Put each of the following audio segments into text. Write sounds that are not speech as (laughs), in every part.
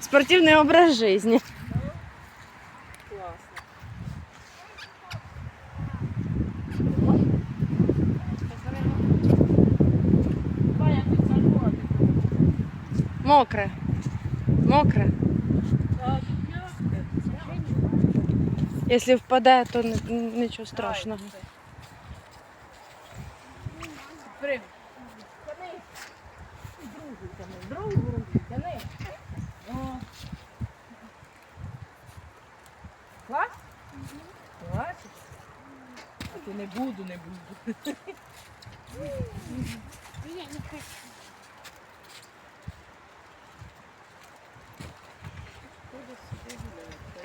Спортивный образ жизни. Мокро. Мокро. Если впадает, то ничего страшного. Прыгай Тяни. Другу тяни. Другу руку тяни. О. Клас? Бачиш? А ти не буду, не буду. Я не хочу.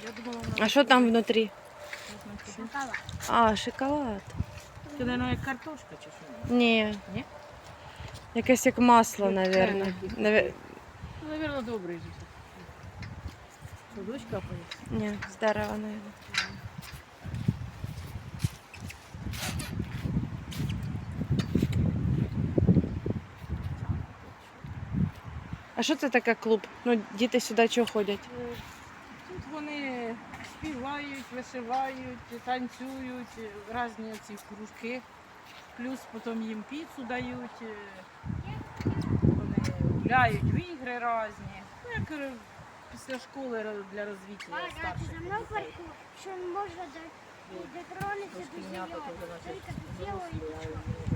Я думала, А що там внутрі? Шоколад. А, шоколад. Це, мабуть, як картошка чи що? Ні. Ні? Якесь як масло, напевно. Ну, наверное, добрий же. Що, дочка поїде? Ні, з дерева, напевно. А що це таке клуб? Ну, діти сюди чого ходять? Тут вони співають, вишивають, танцюють, різні ці кружки. Плюс потім їм піцу дають. е, Вони гуляють в ігри різні. Ну, як е, після школи для розвитку старших. за мною парку, що можна дати дотронутися до нас Тільки до тіла і до Це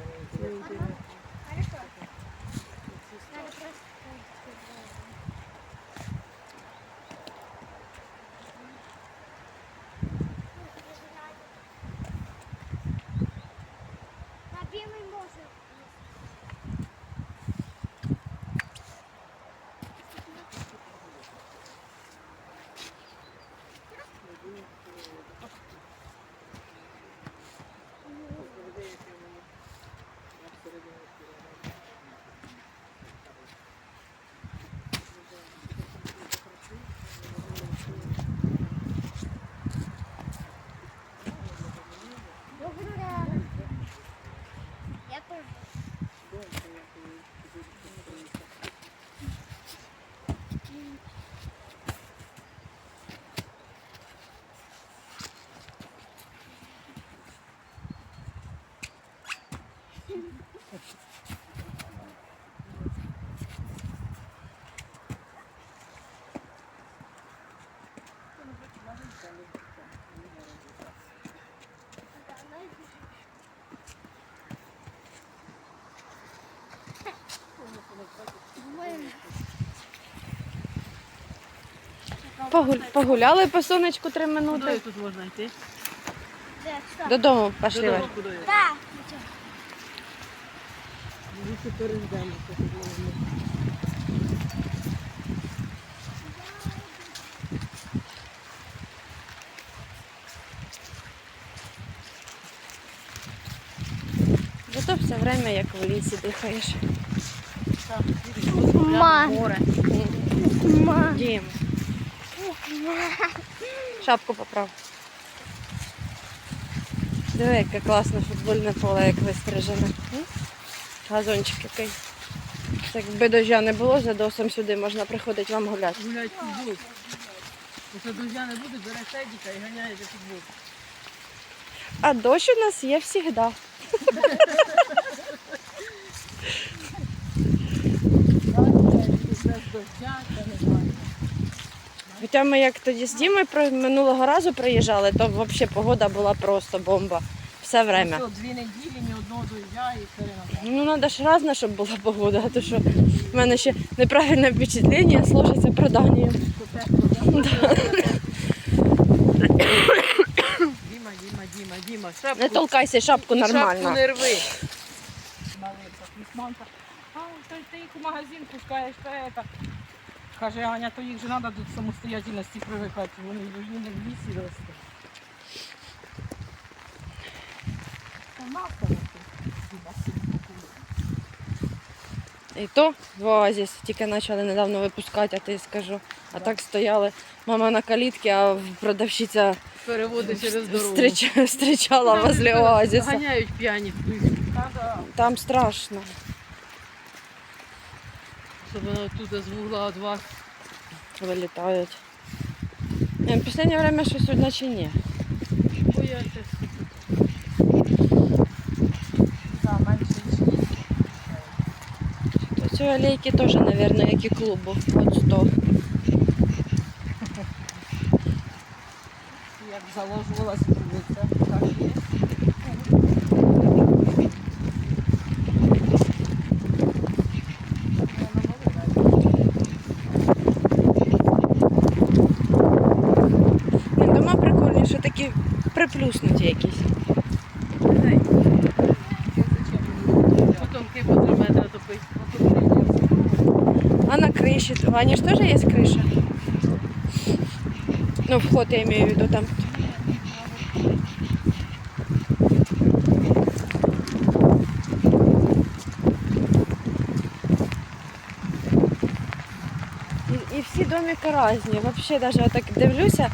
Погуль- Погуляли по сонечку три Куди минути. тут можна йти? Додому пішли. Додому куди? Да. Ми перейдемо. Зато все время як в лісі дихаєш. Ма. Море. Ма. Дім. Шапку поправ. Диви, яке класне футбольне поле, як вистрижене. Газончик який. Це Якби дождя не було, за досом сюди можна приходити вам гуляти. Гулять футбол. Якщо друзі не буде, бере седіка і ганяєте футбол. А дощ у нас є завжди. Без не знаю. Хоча ми як тоді з Дімою минулого разу приїжджали, то взагалі погода була просто бомба. Все время. Що, дві неділі, ні одного дождя і переносить. Ну, треба ж різна, щоб була погода, а то що в мене ще неправильне впечатлення сложиться про Данію. Діма, Діма, Діма, Діма. Шапку, Не толкайся, шапку і Шапку не рви. Маленька, то ти їх у магазин пускаєш, то это. Каже, Аня, то їх же треба до самостоятельності привикати, вони повинні не в лісі рости. Та. І то в оазіс тільки почали недавно випускати, а ти скажу. А так стояли мама на калітці, а продавщиця Переводить через дорогу. встрічала (laughs) возле оазіса. Ганяють п'яні. Там страшно. Особливо тут з вугла від вас. Вилітають. В останнє время щось одначе ні. Ці алейки теж, мабуть, як і клубу. От 100. Як заложувалась трубиця, так є. Ні, дома прикольні, що такі приплюснуті якісь. 3 метри топить. А на криші, у Ані ж теж є криша? Ну, вход я имею в виду там. І, і всі домики різні. Взагалі, навіть так дивлюся,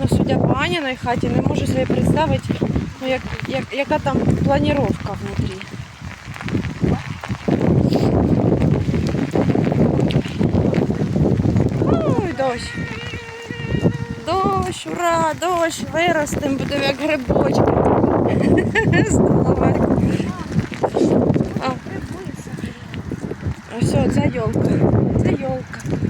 ну, судя по Аніної хаті, не можу собі представити, ну, як, як, яка там планіровка внутрі. Ой, дощ. Дощ, ура, дощ, виростем, будемо як грибочки. Здорове. (laughs) А, а все, це йолка. Це йолка.